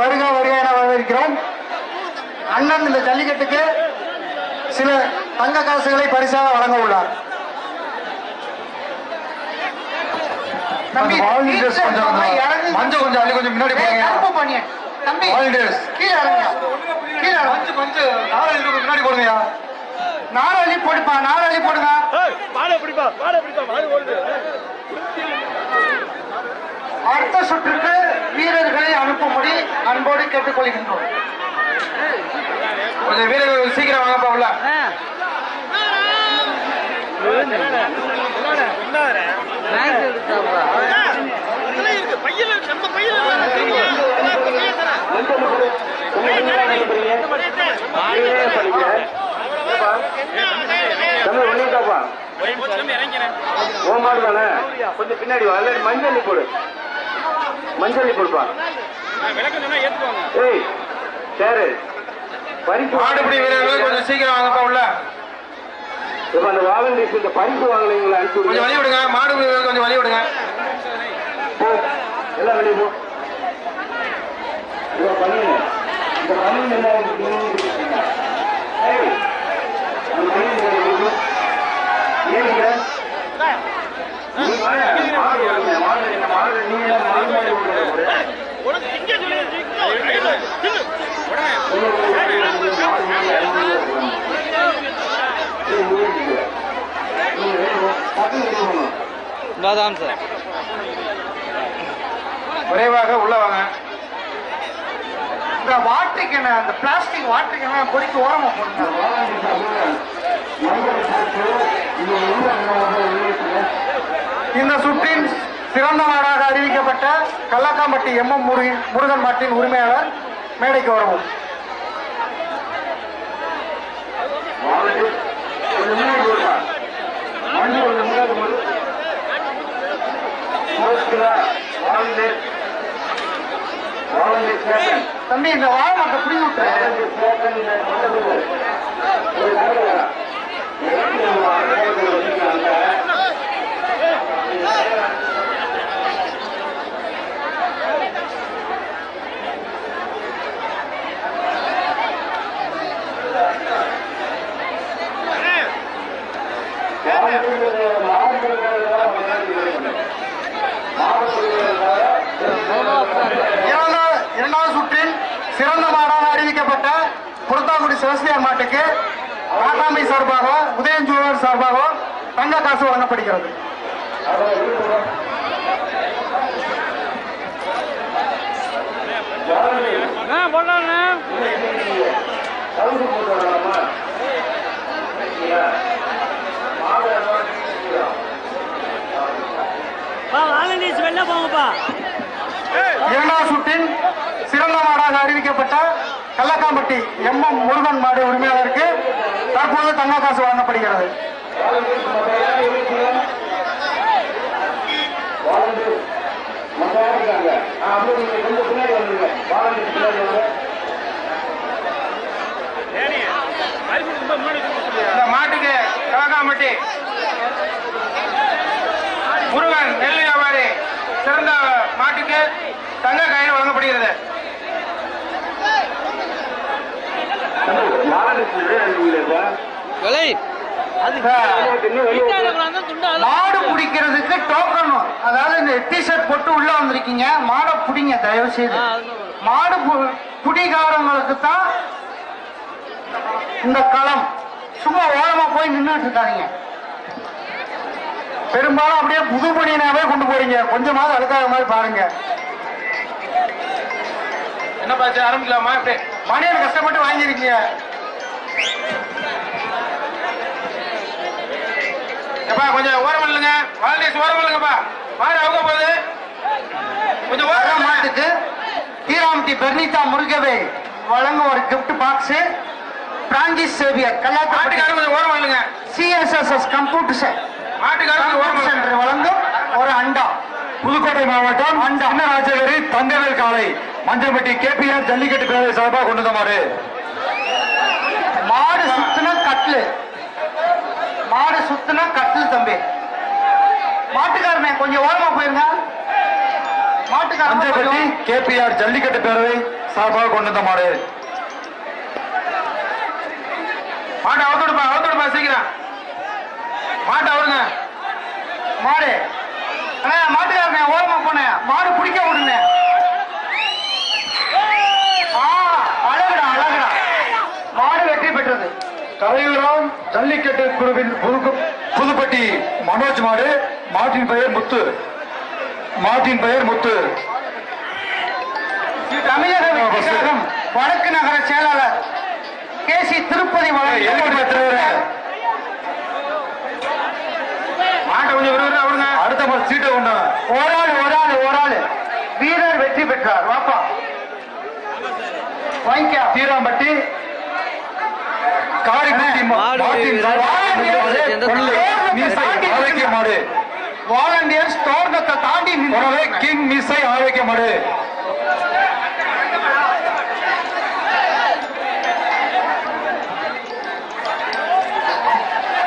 வருக வருக என வரவேற்கிறோம் அண்ணன் இந்த ஜல்லிக்கட்டுக்கு சில தங்க காசுகளை பரிசாக வழங்க உள்ளார் கொஞ்சம். மஞ்சள் கொஞ்சம் அள்ளி கொஞ்சம் முன்னாடி போங்க. தம்பி. கீழே கீழே இறங்கு. மஞ்சு மஞ்சு நாலு லிட்டர் முன்னாடி போடுங்கயா நாலு அள்ளி போடுப்பா நாலு அள்ளி போடுங்க அடுத்த சுற்றுக்கு வீரர்களை அனுப்பும்படி அன்போடு கேட்டுக்கொள்கின்றோம். கொஞ்சம் வீரர்கள் சீக்கிரம் மாடு தானே? கொஞ்சம் பின்னாடி வா. மஞ்சள் போடு. மஞ்சள் ஏத்துவாங்க ஏய் சேரு பரிசு மாடுபிடி வீரர்கள் கொஞ்சம் சீக்கிரம் வாங்கப்பா உள்ள. இப்ப அந்த வாலண்டியர்ஸ் இந்த பரிசு வாங்கலைங்களா அனுப்பிச்சு கொஞ்சம் வழி விடுங்க மாடு வீரர்கள் கொஞ்சம் வழி விடுங்க போ எல்லாம் வெளியே போ. இதை பண்ணுங்க இந்த பண்ணுங்க மாடு மாடு என்ன சார். விரைவாக உள்ள வாங்க. இந்த வாட்டர் கேன அந்த பிளாஸ்டிக் வாட்டர் கேன பொறிக்க ஓரமா போடுங்க இந்த சுற்றின் சிறந்த நாடாக அறிவிக்கப்பட்ட கல்லக்காம்பட்டி எம் எம் முருகன் முருகன் மாட்டின் உரிமையாளர் மேடைக்கு வரவும். தம்பி இந்த வாழ மக்க பிடிங்கி இரண்டாவது சுற்றில் சிறந்த மாடாக அறிவிக்கப்பட்ட புறத்தாக்குடி சிவஸ்தியார் மாட்டுக்கு காட்டாமை சார்பாக உதயஞ்சூழல் சார்பாக தங்க காசு வழங்கப்படுகிறது. ஆ போடலாண்ணே பா வாலண்டியர்ஸ் வெளில போங்கப்பா. இரண்டாவது சுற்றில் சிறந்த மாடாக அறிவிக்கப்பட்ட கள்ளக்காம்பட்டி எம் எம் முருகன் மாடு உரிமையாளருக்கு தற்போது தங்க காசு வழங்கப்படுகிறது. மாட்டுக்கு கலக்காம்பட்டி முருகன் நெல் வியாபாரி சிறந்த மாட்டுக்கு தங்க காயின் வழங்கப்படுகிறது. மாடு பிடிக்கிறதுக்கு டோக்கன் அதாவது இந்த டிஷர்ட் போட்டு உள்ள வந்திருக்கீங்க. மாடை பிடிங்க தயவு செய்து மாடு பிடிக்காரங்களுக்கு தான் இந்த களம். சும்மா ஓரமா போய் நின்றுட்டு இருக்காதீங்க. பெரும்பாலும் அப்படியே புது பணியினாவே கொண்டு போறீங்க. கொஞ்சமாவது அழுக்காத மாதிரி பாருங்க. என்ன பாச்சு ஆரம்பிக்கலாமா? இப்படி மணியன் கஷ்டப்பட்டு வாங்கியிருக்கீங்க. எப்பா கொஞ்சம் ஓரம் இல்லைங்க வாலண்டியர்ஸ் ஓரம் இல்லைங்கப்பா மாடு அவங்க போகுது. கொஞ்சம் ஓரம் மாட்டுக்கு தீராமட்டி பெர்னிதா முருகவே வழங்கும் ஒரு gift பாக்ஸ் பிரான்சிஸ் சேவியர் கல்லாட்டு கொஞ்சம் ஓரம் இல்லைங்க சிஎஸ்எஸ்எஸ் கம்ப்யூட்டர் சென்டர் சென்டர் வழங்கும் ஒரு அண்டா. புதுக்கோட்டை மாவட்டம் சின்னராஜகிரி தங்கவேல் காலை மஞ்சம்பட்டி கேபிஆர் ஜல்லிக்கட்டு பேரவை சார்பாக கொண்டு வந்தமாறு மாடு. சுத்துனா கட்லு மாடு சுத்துனா கட்டில் தம்பி. மாட்டுக்காரனே கொஞ்சம் ஓரமா போயிருங்க. கொஞ்சம் கேபிஆர் ஜல்லிக்கட்டு பேரவை சார்பாக கொண்டு வந்த மாடு. மாட்டை அவுத்துடுப்பா அவுத்துடுப்பா சீக்கிரம். மாட்டை அவருங்க மாடு. அண்ணா மாட்டுக்காரனே ஓரமா போனேன் மாடு பிடிக்க விடுங்க. ஆ அழகுடா அழகுடா. மாடு வெற்றி பெற்றது. கரையூராம் ஜல்லிக்கட்டு குழுவின் புதுப்பட்டி மனோஜ் மாடு மாட்டின் பெயர் முத்து. மாட்டின் பெயர் முத்து. தமிழக வடக்கு நகர செயலாளர் கே சி திருப்பதி எதுக்கு தலைவரே மாட்டை கொஞ்சம் விறுவிறுன்னு அவருங்க அடுத்த மாதிரி சீட்டை கொண்டா ஒரு ஆள் ஒரு ஆள் ஒரு ஆள் பெற்றார் வாப்பா. வாங்கிக்கா தீராம்பட்டி. ஆரோக்கிய மாடு. வாலண்டியர்ஸ் தோட்டத்தை தாண்டி எனவே கிங் மீசை ஆரோக்கிய மாடு.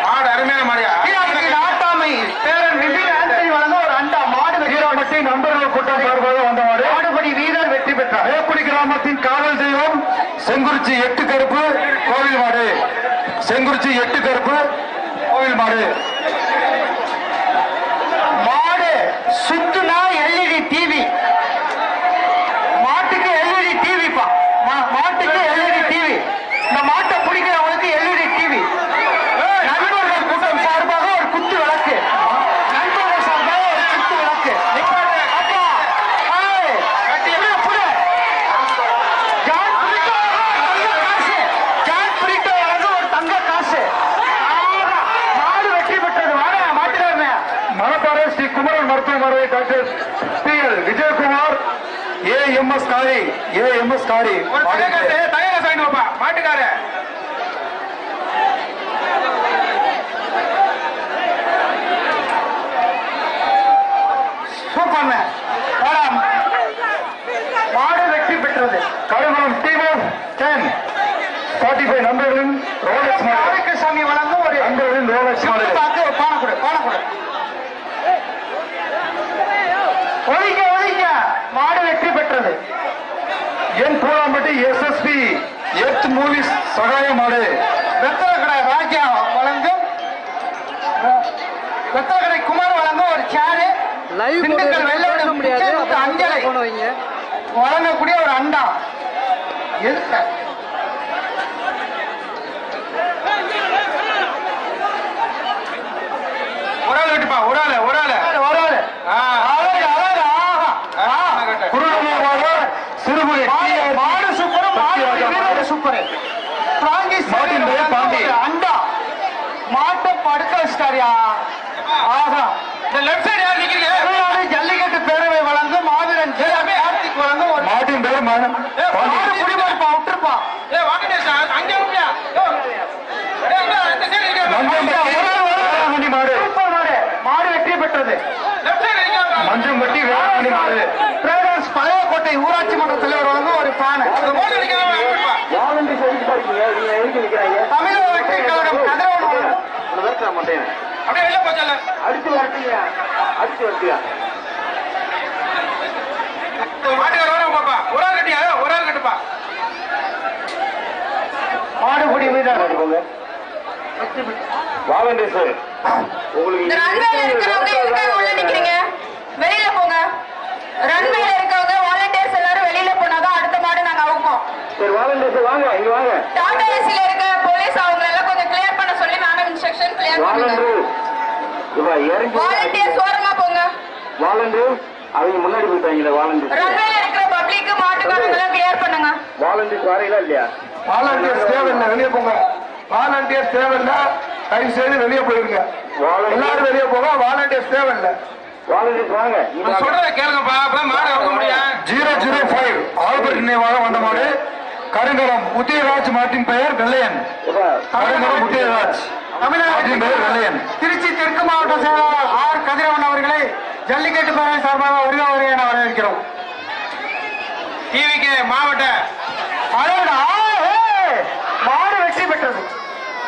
மாடு அருமையான மாடியா? நாட்டாமை. பேரன் விபின் ஆண்டனி வழங்க ஒரு அண்டா மாடு வெற்றி தீராம்பட்டி நண்பர்கள் கூட்டம் சார்பாக வந்த மாடு மாடுபடி வீரர் வெற்றி பெற்றார் வேப்படி கிராமத்தின் காவல் தெய்வம் செங்குறிச்சி எட்டு கருப்பு கோவில் மாடு செங்குறிச்சி எட்டு கருப்பு கோவில் மாடு மாடு சுத்துனா எல்இடி டிவி மாட்டுக்கு எல்இடி டிவி பா மா- மாட்டுக்கு எல்இடி டிவி இந்த மாட்டை பிடிக்கிறவங்களுக்கு எல்இடி டிவி நண்பர்கள் கூட்டம் சார்பாக ஒரு குத்து விளக்கு நண்பர்கள் சார்பாக ஒரு குத்து விளக்கு அப்பா, ஏய், புடு, புடு. ஜான் பிரிட்டோ தங்க காசு. ஜான் பிரிட்டோ வழங்க ஒரு தங்க காசு ஆஹா, மாடு வெற்றி பெற்றது வாங்க மாட்டுக்காரனே மணப்பாறை ஸ்ரீ குமரன் மருத்துவமனை doctor P L Vijayakumar A M S காரி ஏ எம் எஸ் காரி மாட்டுக்காரு வாடா. மாடு வெற்றி பெற்றது. கருமணம் டீமர் டென் ஃபார்ட்டி ஃபைவ் நண்பர்களின் ரோலக்ஸ் மாடு வழங்கும் ஒரு நண்பர்களின் ரோலக்ஸ் மாடு பார்த்து ஒரு பானை கொடு பானை கொடு ஒழிக்க ஒழிக்க மாடு வெற்றி பெற்றது என் Poolampatti SSP earth movies Sagaya மாடு வெத்தலக்கடை ராஜா வழங்கும். வெத்தலக்கடை குமார் வழங்கும் ஒரு சேரு திண்டுக்கல் வெள்ளோட முடியாது. அஞ்சலை. வழங்கக்கூடிய ஒரு அண்டா. எதுக்கு ஒரு ஆள் விட்டுப்பா ஒரு ஆள் ஒரு ஆள். ஒரு ஆளு. ஆ. அழகு, அழகு, ஆஹா. ஆ. குருடமாக சிறுபுரி மாடு மாடு சூப்பர் மாடு வீரர் சூப்பர் பிராங்கிஸ் மாட்டின் பெயர் பாண்டி. அண்டா. மாட்டை படுக்க வச்சிட்டாரியா? ஆஹா. இந்த லெஃப்ட் சைடு யார் நிக்கிறீங்க? தமிழ்நாடு ஜல்லிக்கட்டு பேரவை வழங்கும் மாவீரன் ஜெய கார்த்திக் வழங்கும் ஒரு மாட்டின் பேர் ம- பாண்டி. மாடு குடிமதிப்பா விட்டுருப்பா. ஏ வாங்க அங்க இருக்கியா மாடு. வெற்றி பெற்றது. நிக்க மஞ்சம்பட்டி வேளாங்கண்ணி மாடு. பிரதர்ஸ் பழைய கோட்டை ஊராட்சி மன்ற தலைவர் வழங்கும் ஒரு பானை தமிழக வெற்றி கழகம் கதிரவன் வழங்கும் உன்னை விரட்ட மாட்டேன். அப்படியே வெளில போச்சல அடிச்சு வரட்டீங்க. அடிச்சு வரட்டியா மாட்டுக்கார வர பாப்பா. ஒரு ஆள் கட்டியா? ஒரு ஆள் கட்டுப்பா. மாடுபிடி உங்களுக்கு வெளியில போங்க. ரன்வேல இருக்கவங்க வாலண்டியர்ஸ் எல்லாரும் வெளியில போனாதான் அடுத்த மாடு நாங்க அவுப்போம். சரி வாலண்டி சார் வாங்க இங்க வாங்க. டாடா ஏசில இருக்க போலீஸ் அவங்க எல்லாம் கொஞ்சம் கிளியர் பண்ண சொல்லி மேடம் இன்ஸ்ட்ரக்ஷன் கிளியர் பண்ணுங்க வாலண்டியர்ஸ் ஓரமா போங்க. வாலண்டி அவங்க முன்னாடி போயிட்டாங்களே வாலண்டி ரன்வேல இருக்கிற பப்ளிக் மாட்டுக்காரங்க எல்லாம் கிளியர் பண்ணுங்க வாலண்டியர்ஸ் வரீங்களா இல்லையா? வாலண்டியர்ஸ் தேவையில்லை வெளியே போங்க. வாலண்டியர்ஸ் தேவையில்லை தயவு செய்து வெளியே போயிருங்க. எல்லாரும் வெளியே போங்க வாலண்டியர்ஸ் தேவையில்லை. வாலண்டியர்ஸ் வாங்க. சொல்றத கேளுங்கப்பா. மாடு அவுக்க முடியும் ஜீரோ ஜீரோ ஃபைவ். ஆல்பர்ட் நினைவாக வந்த மாடு. கருங்கலம் உதயராஜ் மாட்டின் பெயர் வெள்ளையன். கருங்கலம் உதயராஜ் பெயர் வெள்ளையன். திருச்சி தெற்கு மாவட்ட செயலாளர் ஆர். கதிரவன் அவர்களை ஜல்லிக்கட்டு பேரவை சார்பாக வருக வருக என வரவேற்கிறோம். மாவட்ட மாடு வெற்றி பெற்றது.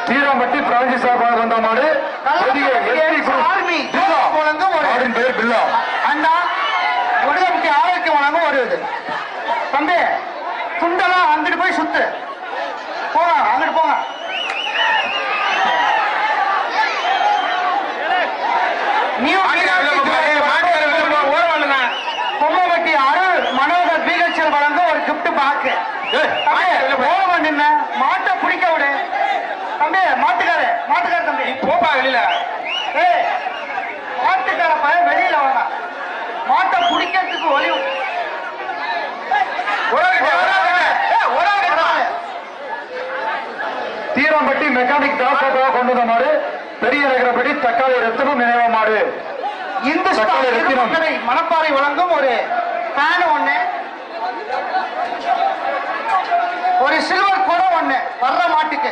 தீராம்பட்டி பிராஞ்சி சார்பாக வந்த மாடு. மாடின் பெயர் பில்லா. அண்ணா வடுகம்பட்டி ஆரோக்கியம் வழங்கும் ஒரு இது. தம்பி துண்டெல்லாம் அங்கிட்டு போய் சுத்து. போங்க அங்கிட்டு போங்க நியூ பொம்மப்பட்டி அருள் மனோகர் பிஹெச்எல் வழங்கும் ஒரு gift பாக்கு. ஓரம் நின்ன மாட்டை பிடிக்க விடு தம்பி மாட்டுக்காரு மாட்டுக்காரு தம்பி. போப்பா வெளியில. மாட்டுக்கார பையன் வெளியில வாங்க மாட்டை பிடிக்கிறதுக்கு ஒளி தீரம்பட்டி மெக்கானிக் தாசாக்காக கொண்டு வந்த மாடு பெரிய நகரப்படி தக்காளி ரத்தமும் நினைவு மாடு. ரத்தினம். திருமங்கலை மணப்பாறை வழங்கும் ஒரு ஃபேன் ஒண்ணு. ஒரு சில்வர் குடம் ஒண்ணு வர்ற மாட்டுக்கு.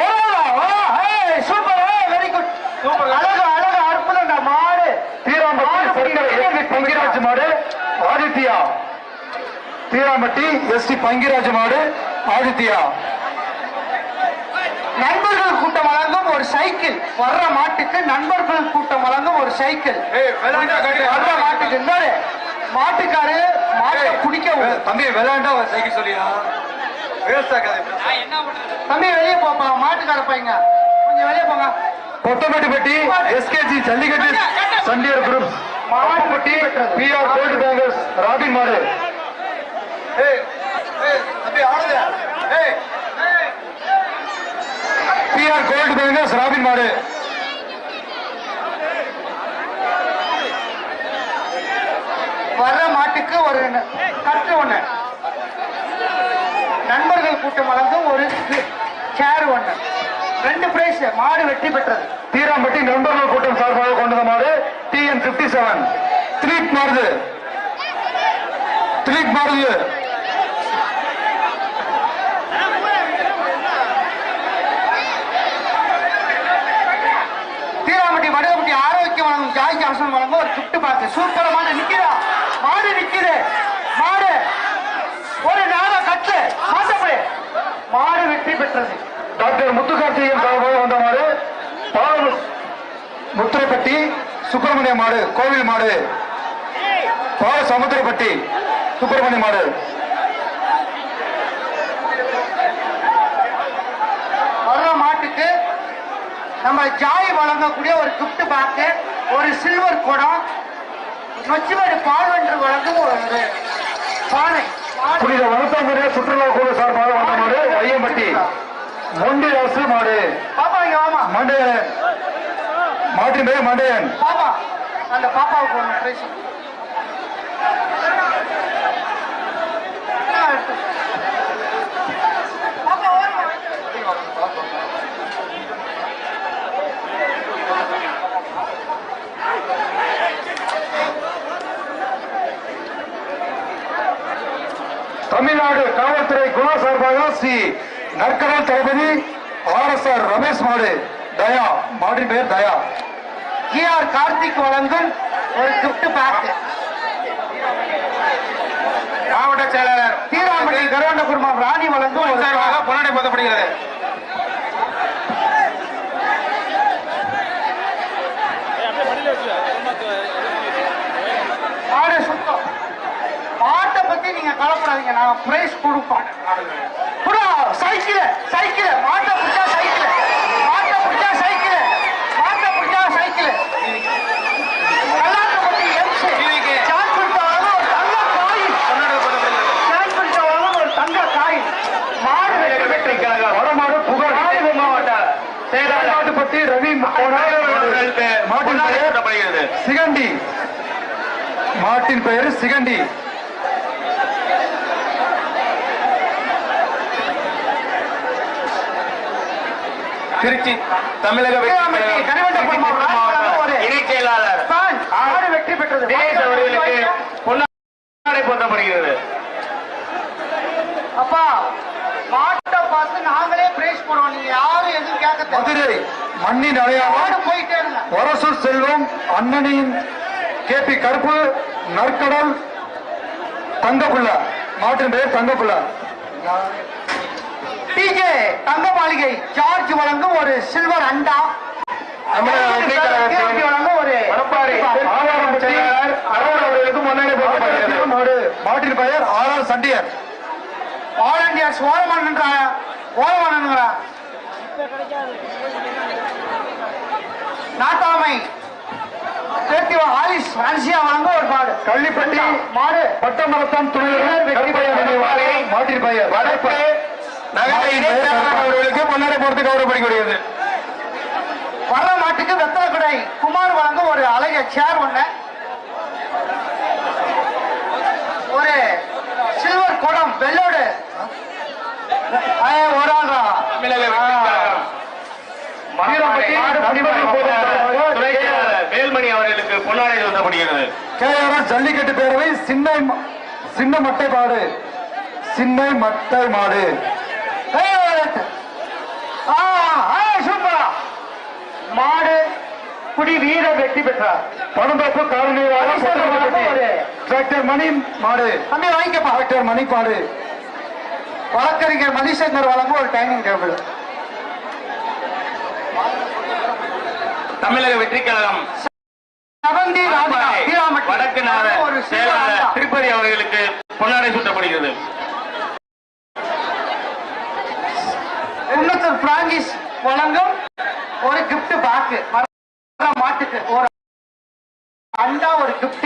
ஓ, ஏய், சூப்பர் வெரி குட் சூப்பர். அழகு அழகு அற்புதம்டா மாடு. தீராம்பட்டி பங்கிராஜ் மாடு. ஆதித்யா. தீராம்பட்டி எஸ்டி பங்கிராஜ் மாடு. ஆதித்யா. நண்பர்கள் கூட்டம் வழங்கும் ஒரு சைக்கிள். வர்ற மாட்டுக்கு நண்பர்கள் கூட்டம் வழங்கும் ஒரு சைக்கிள். வர்ற மாட்டுக்கு மாட்டுக்காரு மாட்டை குடிக்க. தம்பி விளையாண்டா சைக்கிள் சொல்லியா? தம்பி வெளியே போப்பா மாட்டுக்கார பையங்க. கொஞ்சம் வெளியே போங்க. கொத்தமட்டிப்பட்டி எஸ்கேஜி ஜல்லிக்கட்டு சண்டியர் group. Mavattapatti P R gold bankers Robin மாடு. P R gold bankers Robin மாடு. வர்ற மாட்டுக்கு ஒரு கட்டு ஒண்ணு. கூட்டம் வழங்கும் ஒரு சேர் ஒண்ணு. ரெண்டு பிரைஸ் மாடு வெற்றி பெற்றது. தீராம்பட்டி நண்பர்கள் கூட்டம் சார்பாக கொண்டு வந்த மாடு டிஎன் பிப்டி செவன் த்ரீட் மாறுது த்ரீட் மாறுது தீராமட்டி வடுகப்பட்டி ஆரோக்கியம் வழங்கும் ஜாய்க்கு அரசன் வழங்கும் ஒரு கிஃப்ட் பாக்கு சூப்பர் மாடு நிக்குதா? மாடு நிக்குது. மாடு ஒரு நாள கட்டு. மாடு வெற்றி பெற்றது. டாக்டர் முத்துக்கார்த்திகேயன் சார்பாக வந்த மாடு பாவ முத்திரப்பட்டி சுப்பிரமணிய மாடு கோவில் மாடு பாவ சமுத்திரப்பட்டி சுப்பிரமணிய மாடு. வர்ற மாட்டுக்கு நம்ம ஜாய் வழங்கக்கூடிய ஒரு gift பாக்கு ஒரு சில்வர் குடம் நொச்சிமேடு பால்வென்று வழங்கும் ஒரு பானை புனித வனத்தாங்குடிய சுற்றுலா குழு சார்பாக வந்த மாடு ஐயம்பட்டி. மொண்டி அரசு மாடு. மண்டையன். மாட்டின் பெயர் மண்டையன். அந்த பாப்பாவுக்கு ஒன்று பிரைஸ் பாப்பா ஓரமா வை. தமிழ்நாடு காவல்துறை குணா சார்பாக Sri நற்கடல் Thalapathy R S R Ramesh மாடு தயா மாட்டின் பெயர் தயா. ஜிஆர் கார்த்திக் வழங்கும் ஒரு gift பேக் மாவட்ட செயலாளர் தீராமட்டி கருவண்ட குடும்பம் ராணி வழங்கும் பொன்னாடை போதப்படுகிறது மாடு சுத்தம் மாட்டை பத்தி கலப்படாதீங்க நான் பிரைஸ் கொடுப்போம். புடா சைக்கிள் சைக்கிள். மாட்டை பிடிச்சா சைக்கிள். மாட்டை பிடிச்சா சைக்கிள். மாட்டை பிடிச்சா சைக்கிள். ரவி மாட்டின் பெயர் சிகண்டி. மாட்டின் பெயர் சிகண்டி. திருச்சி தமிழக இணைச் செயலாளர். வெற்றி பெற்றது. தினேஷ் அவர்களுக்கு பொன்னாடை அப்பா மாட்டை பார்த்து நாங்களே பிரைஸ் போடுவோம். நீங்க யாரும் எதுவும் கேட்க மதுரை மண்ணின் அடையாளம். போயிட்டே வரசூர் செல்வம் அண்ணனின் கே பி கருப்பு நற்கடல் தங்கப்புள்ள. மாட்டின் பெயர் தங்கப்புள்ள. டிஜே தங்க மாளிகை ஜார்ஜ் வழங்கும் ஒரு சில்வர் அண்டா. வெற்றி வழங்கும் ஒரு மாட்டின் பெயர் ஆர் ஆர் சண்டியர். ஆல் நாட்டாமை. ஆலிஸ் வழங்க ஒரு மாடு கள்ளிப்பட்டி மாடு. பட்டமரத்தான் துணைவர் கருப்பையா நினைவாக மாட்டின் பெயர் வடக்கு அவர்களுக்கு முன்னாடி போறது கௌரவப்படுகிறது. வர்ற மாட்டுக்கு வெத்தலை குடை குமார் வழங்க ஒரு அழகிய சேர் ஒண்ணு. ஒரு சில்வர் குடம் வெள்ளோடு. ஒரு செயலாளர் வேல்மணி அவர்களுக்கு பொன்னாடை சொல்லப்படுகிறது ஜல்லிக்கட்டு பேரவை சின்ன சின்ன மட்டை மாடு சின்ன மட்டை மாடு ஏய், ஒரு ஆளு. ஆ, ஆ, சூப்பரா மாடு குடி வீர வெற்றி பெற்றார். பணந்தோப்பு காலனி டிராக்டர் மணி மாடு. தம்பி வாங்கிக்கப்பா. டிராக்டர் மணி மாடு. வழக்கறிஞர் மணிசங்கர் வழங்க ஒரு டைனிங் டேபிள். தமிழக வெற்றிக் கழகம் வடக்கு செயலாளர் திருப்பதி அவர்களுக்கு பொன்னாடை சூட்டப்படுகிறது. பிராங்கிஸ் வழங்கும் பேக் மாட்டுக்கு ஒரு அண்டா ஒரு gift.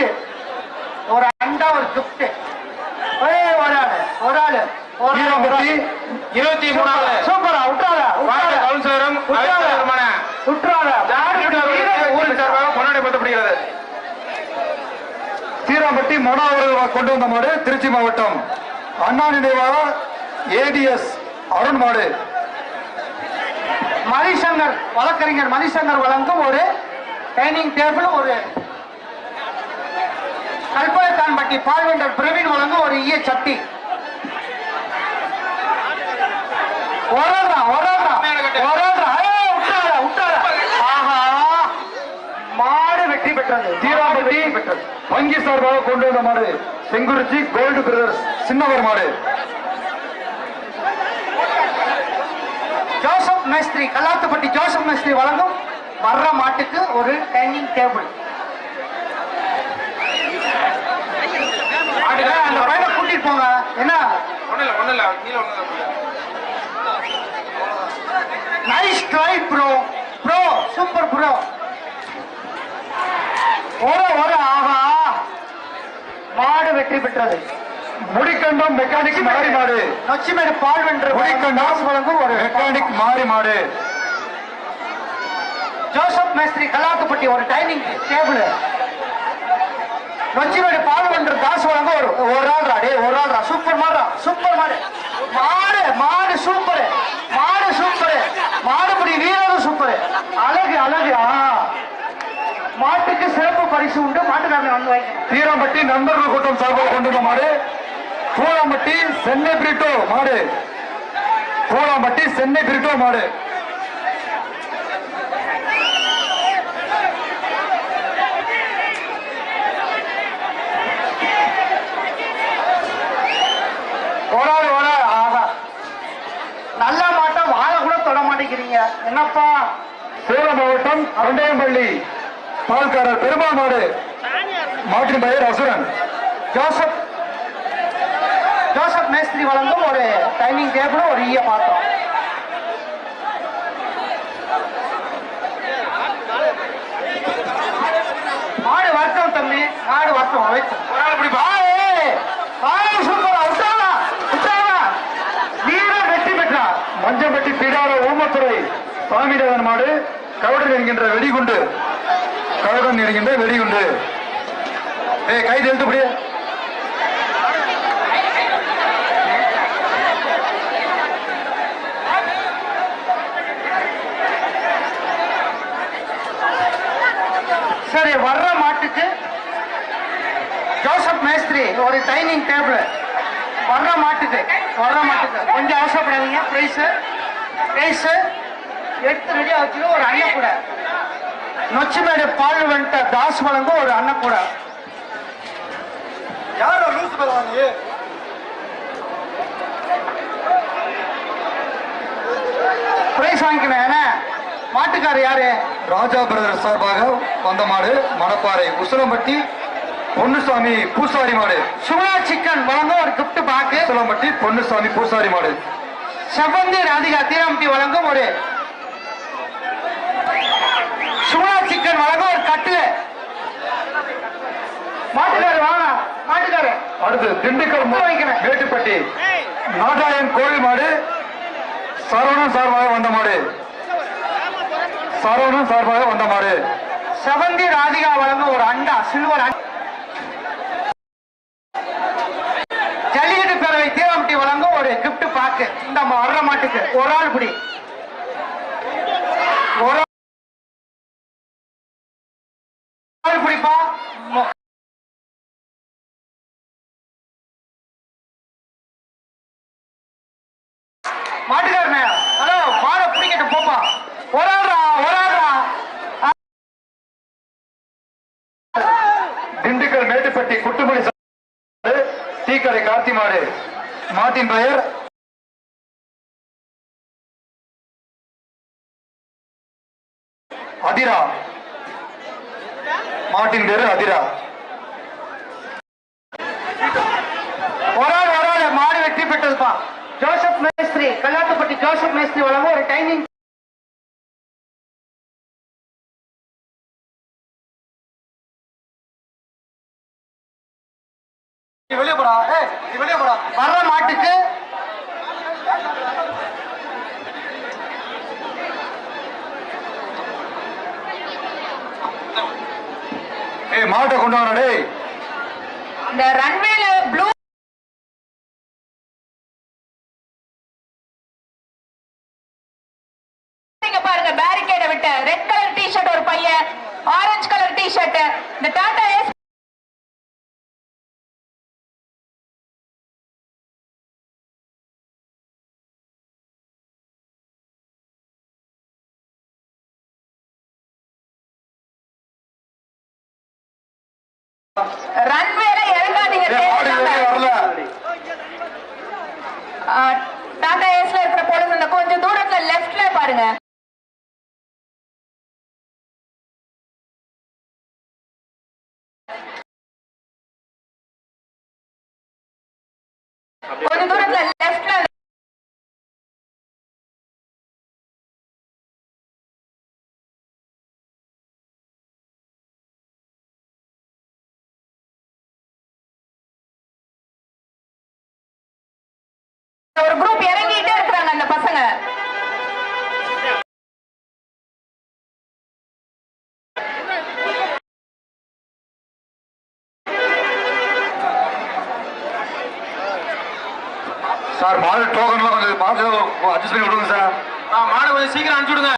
ஒரு அண்டா ஒரு ஏய் ஒரு ஒரு ஆளு ஆளு. இருபத்தி மூணாவது. சூப்பரா கவுன்சிலரும் சீராம்பட்டி மனோ அவர்கள் கொண்டு வந்த மாடு திருச்சி மாவட்டம். அண்ணா நினைவாக ஏடிஎஸ் அருண் மாடு. மணிசங்கர் வழக்கறிஞர் மணிசங்கர் வழங்கும் ஒரு டைனிங் டேபிள் ஒரு கல்பாயத்தான்பட்டி பால்வெண்டர் பிரவீன் வழங்கும் ஒரு ஈய சட்டி. ஆஹா. மாடு வெற்றி பெற்றது. சீராம்பட்டி வங்கி சார்பாக கொண்டு வந்த மாடு செங்குறிச்சி கோல்டு பிரதர்ஸ் சின்னவர் மாடு ஜோசப் மேஸ்திரி கல்லாத்துப்பட்டி ஜோசப் மேஸ்திரி வழங்கும் வர்ற மாட்டுக்கு ஒரு டைனிங் டேபிள். அந்த பையனை கூட்டிட்டு போங்க. என்ன? Nice try bro bro super bro ஒரு ஒரு ஆஹா. மாடு வெற்றி பெற்றது. முடிக்கண்டம் மெக்கானிக் மாறி மாடு. நொச்சிமேடு பால் வென்று முடிக்கண்டம் வழங்கும் ஒரு மெக்கானிக் மாறி மாடு. ஜோசப் மேஸ்திரி கல்லாத்துப்பட்டி ஒரு டைனிங் டேபிள். நொச்சிமேடு பால் வென்று தாஸ் வழங்க ஒரு ஒரு ஆள்ரா டே ஒரு ஆள்ரா. சூப்பர் மாடுறா சூப்பர் மாடு. மாடு மாடு சூப்பர். மாடு சூப்பர். மாடுபடி வீரரும் சூப்பர். அழகு அழகு ஆ. மாட்டுக்கு சிறப்பு பரிசு உண்டு. மாட்டுக்காரங்க வந்து வைக்கணும் சீராம்பட்டி நண்பர்கள் கூட்டம் சார்பாக கொண்டு வந்த மாடு. கூலாம்பட்டி சென்னை பிரிட்டோ மாடு. கூலாம்பட்டி சென்னை பிரிட்டோ மாடு. ஒரு ஆள் ஆகா நல்ல மாட்டம். வாழை கூட தொட மாட்டேங்கிறீங்க. என்னப்பா? சேலம் மாவட்டம் கொண்டையம்பள்ளி பால்காரர் பெருமாள் மாடு. மாட்டின் பெயர் அசுரன். ஜோசப் ஜோசப் மேஸ்திரி வழங்கும் ஒரு டைனிங் டேபிளும் ஒரு ஈய பாத்திரம் மாடு வருத்தம் தம்பி மாடு வருத்தம் வைத்து மஞ்சம்பட்டி பீடார ஓமத்துறை சாமிநாதன் மாடு கவுடன் இருக்கின்ற வெடிகுண்டு. கவுடன் இருக்கின்ற வெடிகுண்டு. ஏய் கை தெழுத்து சரி வர்ற மாட்டுக்கு ஜோசப் மேஸ்திரி ஒரு டைனிங் டேபிள் வர்ற மாட்டுக்கு வர்ற மாட்டுக்கு. கொஞ்சம் அவசரப்படாதீங்க. பிரைஸ் பிரைஸ் எடுத்து ரெடியா வச்சுக்க ஒரு அன்னக்கூட. நொச்சிமேடு பால் வந்துட்ட தாஸ் வழங்கும் ஒரு அன்னக்கூட. யாரோ லூசு பரவாங்க பிரைஸ் வாங்கிக்கணும் ஏன்னா மாட்டுக்காரர் யாரு? ராஜா பிரதர் சார்பாக வந்த மாடு மணப்பாறை உசிலம்பட்டி பொன்னுசாமி பூசாரி மாடு. சுகுணா சிக்கன் வழங்கும் ஒரு gift பாக்கு. உசிலம்பட்டி பொன்னுசாமி பூசாரி மாடு. செவ்வந்தி ராதிகா தீரம்பட்டி வழங்கும் ஒரு சுகுணா சிக்கன் வழங்கும் ஒரு கட்டில மாட்டுக்காரு வாங்க. மாட்டுக்காரு அடுத்து திண்டுக்கல். மேட்டுப்பட்டி. நாட்டாயன் கோவில் மாடு. சரவணன் சார்பாக வந்த மாடு. சரவணன் சார்பாக வந்தமாறு செவந்தி ராதிகா வழங்கும் ஒரு அண்டா சில்வர் ஜல்லிக்கட்டு பேரவை தீரம்பட்டி வழங்கும் ஒரு கிப்ட் பாக்கு இந்த ம- வர்ற மாட்டுக்கு. ஒரு ஆள் பிடி ஒரு ஆள் பிடிப்பா மொ- மாட்டுக்காரனே ஹலோ மாடை பிடிக்கிட்டு போப்பா ஒரு ஆள்ரா ஒரு ஆள்ரா திண்டுக்கல் மேட்டுப்பட்டி குட்டுமணி சார் டீக்கடை கார்த்தி மாடு. மாட்டின் பெயர் அதிரா. மாட்டின் பேரு அதிரா. ஒரு ஆள் மாடு வெற்றி பெற்றதுப்பா ஜோசப் மேஸ்திரி கல்லாட்டுப்பட்டி ஜோசப் மேஸ்திரி வழங்கும் ஒரு டைமிங் வெளியே போடா. ஏய் வெளியே போடா. வர்ற மாட்டுக்கு. ஏய் மாட்டை கொண்டு வாடா டேய். இந்த ரன்வேல ப்ளூ பாருங்க பேரிகேட விட்டு. ரெட் கலர் டி-ஷர்ட் ஒரு பையன் ஆரஞ்சு கலர் டி-ஷர்ட் இந்த டாடா ரன்வேல இறங்காதீங்க டாடா ஏஸ்ல இருக்கிற பொழுது கொஞ்சம் தூரத்துல லெஃப்ட்ல பாருங்க. ஒரு குரூப் இறங்கிட்டே இருக்கிறாங்க அந்த பசங்க. சார் மாடு டோக்கன்லாம் கொஞ்சம் பார்த்து அட்ஜஸ்ட் பண்ணி விடுங்க சார். மாடு கொஞ்சம் சீக்கிரம் அனுப்பிச்சு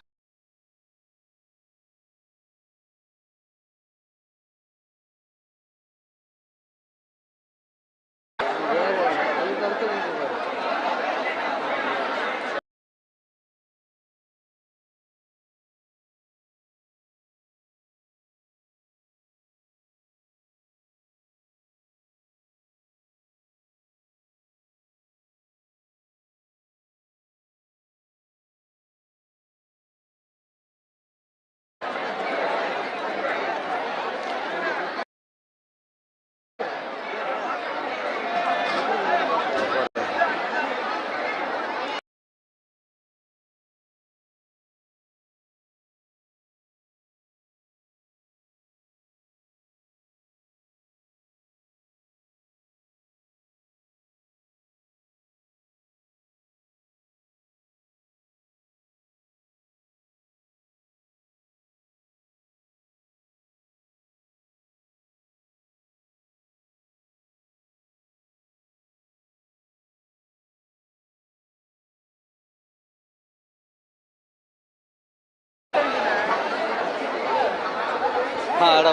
நாலு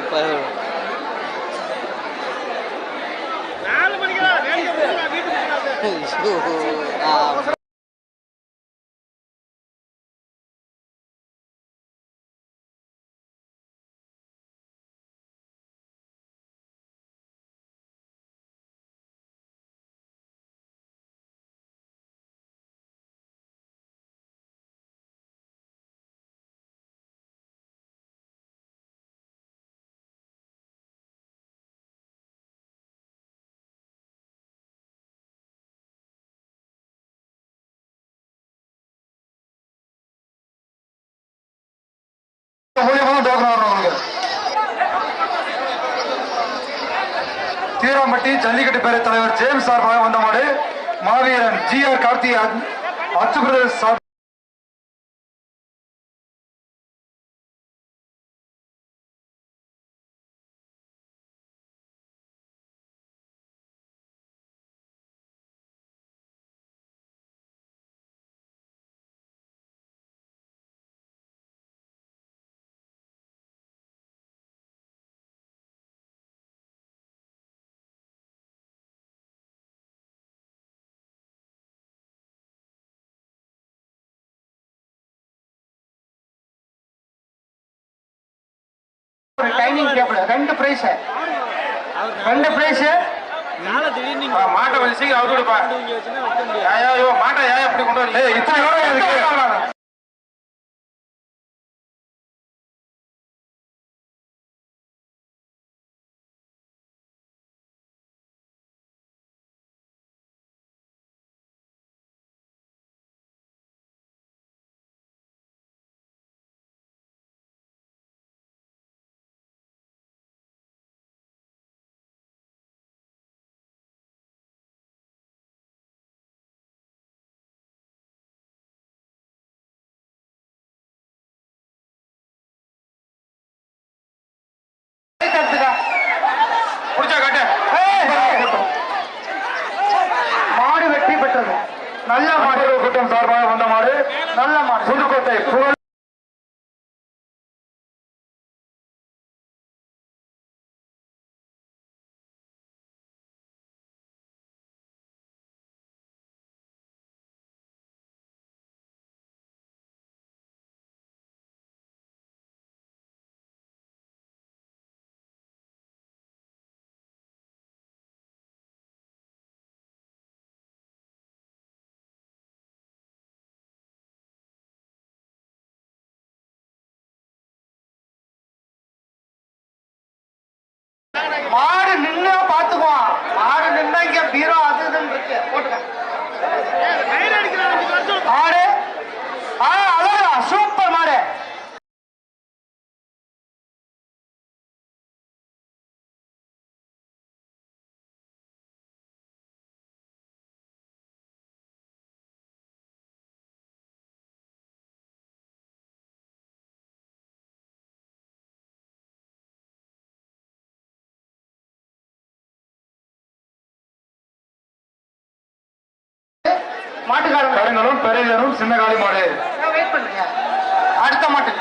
மணிக்கு? மூலியமா தான் டோக்கன் வரணும் உங்களுக்கு தீராம்பட்டி ஜல்லிக்கட்டு பேரவைத் தலைவர் ஜேம்ஸ் சார்பாக வந்த மாடு மாவீரன் G R Karthi Achuguru sir ஒரு டைனிங் டேபிள் ரெண்டு பிரைஸ் ரெண்டு பிரைஸ் மாட்டை முடியாது. ஐயோ ஐயோ மாட்டை ஏன் இப்படி கொண்டு ஏய் இத்தனை நேரம் மாணவர் சார்பாக வந்த மாடு நல்ல மாடு. புதுக்கோட்டை புகழ் மாடு நின்னா பாத்துக்குவான். மாடு நின்னா இங்க பீரோ அது இதுன்னு இருக்கு. போட்டுக்க. கருங்கலும் பெரியனும் சின்ன காளி மாடு வெயிட் அடுத்த மாட்டு